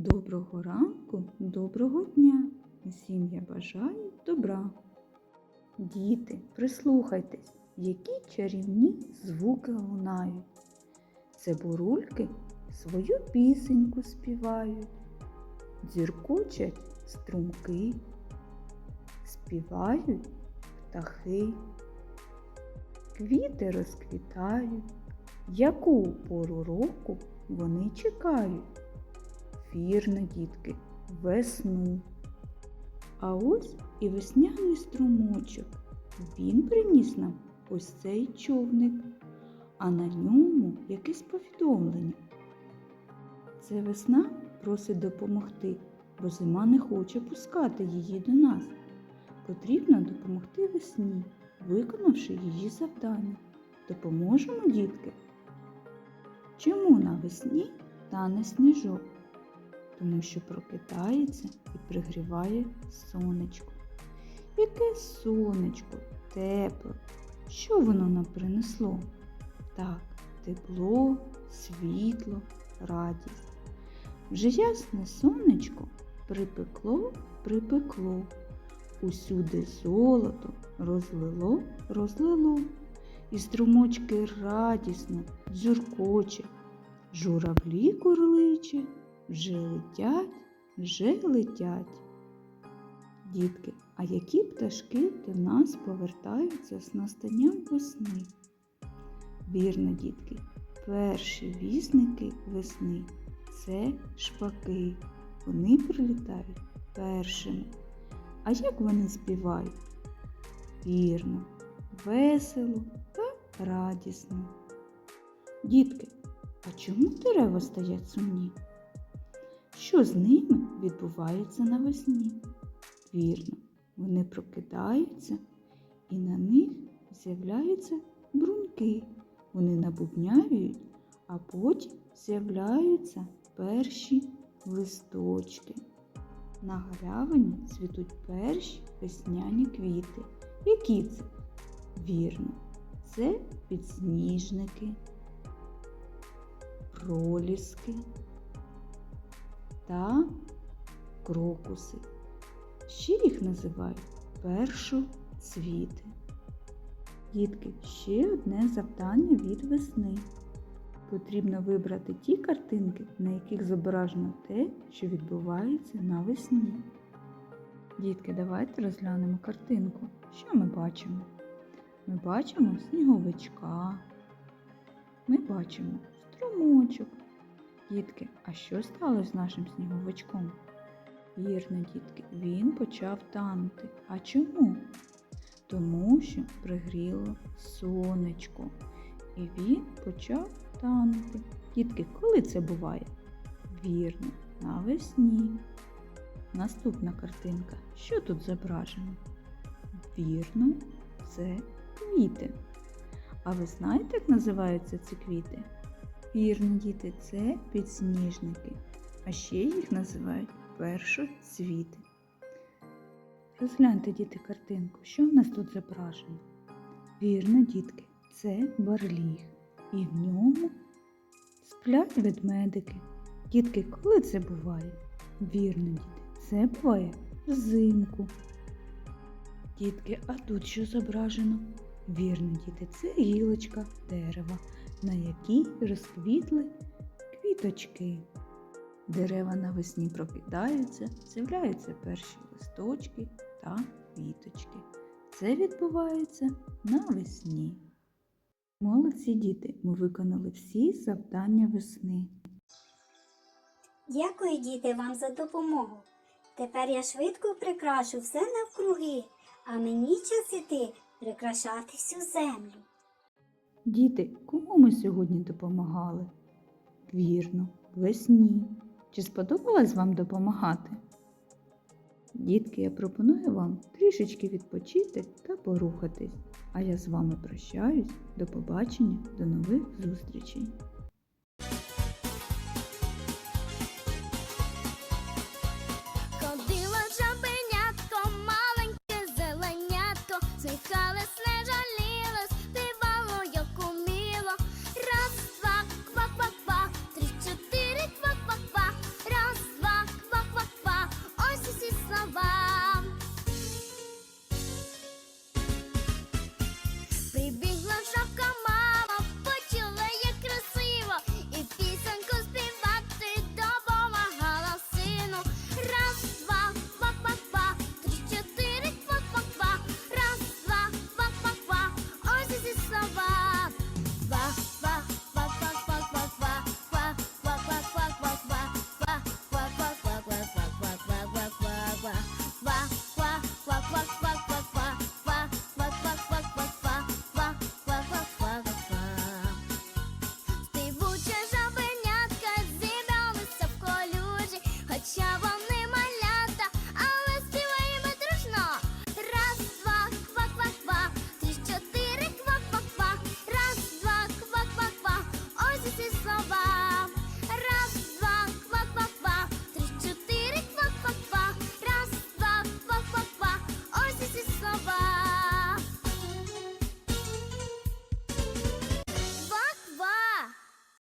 Доброго ранку, доброго дня. Усім я бажаю добра. Діти, прислухайтесь, які чарівні звуки лунають. Це бурульки свою пісеньку співають, дзюркочать струмки, співають птахи, квіти розквітають, яку пору року вони чекають. Вірно, дітки, весну. А ось і весняний струмочок. Він приніс нам ось цей човник, а на ньому якесь повідомлення. Це весна просить допомогти, бо зима не хоче пускати її до нас. Потрібно допомогти весні, виконавши її завдання. Допоможемо, дітки. Чому навесні тане сніжок? Тому що прокидається і пригріває сонечко. Яке сонечко, тепле, що воно нам принесло? Так, тепло, світло, радість. Вже ясне сонечко припекло, припекло, усюди золото розлило, розлило, і струмочки радісно дзюркоче, журавлі курличе, вже летять, вже летять. Дітки, а які пташки до нас повертаються з настанням весни? Вірно, дітки, перші вісники весни це шпаки. Вони прилітають першими. А як вони співають? Вірно, весело та радісно. Дітки, а чому дерева стоять сумні? Що з ними відбувається навесні? Вірно, вони прокидаються і на них з'являються бруньки. Вони набубнявіють, а потім з'являються перші листочки. На галявині цвітуть перші весняні квіти. Які це? Вірно, це підсніжники, проліски та крокуси. Ще їх називають першоцвіти. Дітки, ще одне завдання від весни. Потрібно вибрати ті картинки, на яких зображено те, що відбувається навесні. Дітки, давайте розглянемо картинку. Що ми бачимо? Ми бачимо сніговичка. Ми бачимо струмочок. Дітки, а що сталося з нашим сніговичком? Вірно, дітки, він почав танути. А чому? Тому що пригріло сонечко. І він почав танути. Дітки, коли це буває? Вірно, навесні. Наступна картинка. Що тут зображено? Вірно, це квіти. А ви знаєте, як називаються ці квіти? Вірно, діти, це підсніжники, а ще їх називають першоцвіти. Розгляньте, діти, картинку, що в нас тут зображено? Вірно, дітки, це барліг, і в ньому сплять ведмедики. Дітки, коли це буває? Вірно, діти, це буває взимку. Дітки, а тут що зображено? Вірно, діти, це гілочка дерева на якій розквітли квіточки. Дерева навесні прокидаються, з'являються перші листочки та квіточки. Це відбувається навесні. Молодці діти, ми виконали всі завдання весни. Дякую, діти, вам за допомогу. Тепер я швидко прикрашу все навкруги, а мені час іти прикрашати всю землю. Діти, кому ми сьогодні допомагали? Вірно, весні. Чи сподобалось вам допомагати? Дітки, я пропоную вам трішечки відпочити та порухатись. А я з вами прощаюсь. До побачення, до нових зустрічей!